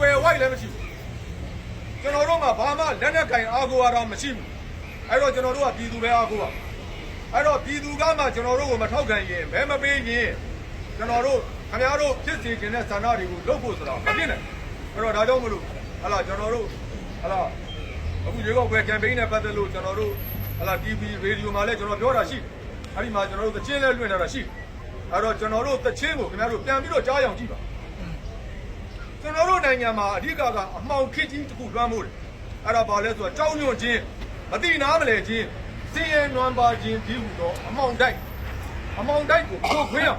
ကျွယ်ဝိုက်လည်းမရှိဘူးကျွန်တော်တို့မှာဘာမှလက်နက်ကင်အားကိုးရတာမရှိဘူးအဲ့တော့ကျွန်တော်တို့ကပြည်သူပဲအားကိုးပါအဲ့တော့ပြည်သူကမှကျွန်တော်တို့ကိုမထောက်ခံရင်ဘယ်မပေးရင်ကျွန်တော်တို့ခင်ဗျားတို့ဖြစ်စီခြင်းတဲ့ဆန္ဒတွေကိုလုပ်ဖို့ဆိုတာမဖြစ်နိုင်အဲ့တော့ဒါကြောင့်မလို့ဟလာကျွန်တော်တို့ဟလာအခုရေကောက်ပွဲကမ်ပိန်းနဲ့ပတ်သက်လို့ကျွန်တော်တို့ဟလာ TV ရေဒီယိုမှာလည်းကျွန်တော်ပြောတာရှိတယ်အဲ့ဒီမှာကျွန်တော်တို့သချင်းလည်းလွှင့်ထားတာရှိတယ်အဲ့တော့ကျွန်တော်တို့သချင်းကိုခင်ဗျားတို့ပြန်ပြီးတော့ကြားအောင်ကြည့်ပါကျွ န်တော်တို့နိုင်ငံမှာအဓိကကအမှောင်ခစ်ကြီးတစ်ခုလွှမ်းမိုးတယ်အဲ့ဒါဘာလဲဆိုတော့ကြောင်းညွန့်ခြင်းမတိနာမလဲခြင်းစင်ရဲနွမ်းပါခြင်းဒီဟုတော့အမှောင်တိုက်အမှောင်တိုက်ကိုဖြိုခွင်းရ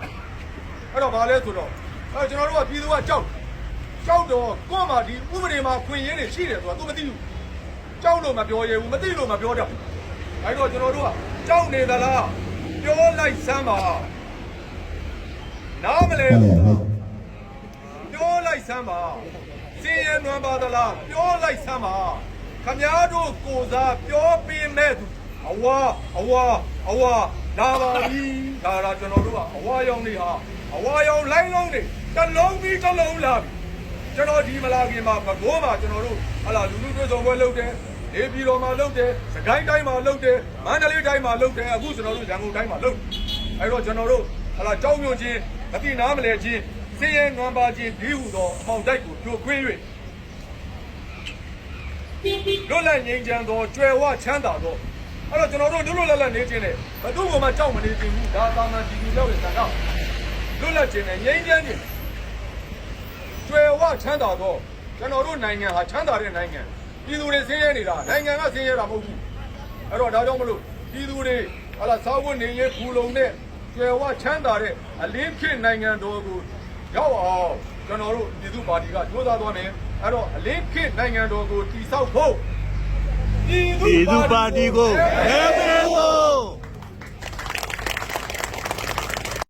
အဲ့တော့ဘာလဲဆိုတော့အဲ့ကျွန်တော်တို့ကပြည်သူကကြောက်ကြောက်တော့ကိုယ့်မှာဒီဥပဒေမှာခွင့်ရင်းတွေရှိတယ်ဆိုတာ तू မသိဘူးကြောက်လို့မပြောရဘူးမသိလို့မပြောတတ်ဘူးအဲ့တော့ကျွန်တော်တို့ကကြောက်နေသလားပြောလိုက်စမ်းပါနားမလဲဟုတ်ဘူးကဲ့ဟုတ်ပြောလိုက်စ မ်းပါစင်ရနွမ်းပါသလားပြောလိုက်စမ်းပါခမားတို့ကိုစားပြောပေးမဲ့သူအဝါအဝါအဝါလာပါပြီဒါလာကျွန်တော်တို့ကအဝါရောင်နေဟာအဝါရောင်လိုင်းလုံးနေတစ်လုံးပြီးတစ်လုံးလာပြီကျွန်တော်ဒီမလာခင်မှာဘကိုးမှာကျွန်တော်တို့ဟလာလူလူတွေ့ဆုံပွဲလုပ်တယ်နေပြည်တော်မှာလုပ်တယ်စကိုင်းတိုင်းမှာလုပ်တယ်မန္တလေးတိုင်းမှာလုပ်တယ်အခုကျွန်တော်တို့ရန်ကုန်တိုင်းမှာလုပ်တယ်အဲ့တော့ကျွန်တော်တို့ဟလာကြောက်ရွံ့ခြင်းမတိနားမလဲခြင်း စည်ရဲနွမ်းပါခြင်းဒီဟုသောအပေါင်တိုက်ကိုကြိုခွင်း၍လွတ်လပ်ငြိမ်းချမ်းသောကြွယ်ဝချမ်းသာသောအဲ့တော့ကျွန်တော်တို့လွတ်လွတ်လပ်လပ်နေခြင်းနဲ့ဘယ်သူမှမကြောက်မနေခြင်းဘူးဒါသာမန်ဒီလူလောက်ရဲ့သံဃာလွတ်လပ်ခြင်းနဲ့ငြိမ်းချမ်းခြင်းကြွယ်ဝချမ်းသာသောကျွန်တော်တို့နိုင်ငံဟာချမ်းသာတဲ့နိုင်ငံပြည်သူတွေဆင်းရဲနေတာနိုင်ငံကဆင်းရဲတာမဟုတ်ဘူးအဲ့တော့ဒါကြောင့်မလို့ပြည်သူတွေဟာလာစာဝတ်နေရေးဘူလုံနဲ့ကြွယ်ဝချမ်းသာတဲ့အလင်းဖြစ်နိုင်ငံတော်ကို ရောက်အောင်ကျွန်တော်တို့ပြည်သူပါတီကကြိုးစားသွားမယ်အဲ့တော့အလင်းခေတ်နိုင်ငံတော်ကိုတည်ဆောက်ဖို့ပြည်ပြည်သူပါတီကိုမဲပေး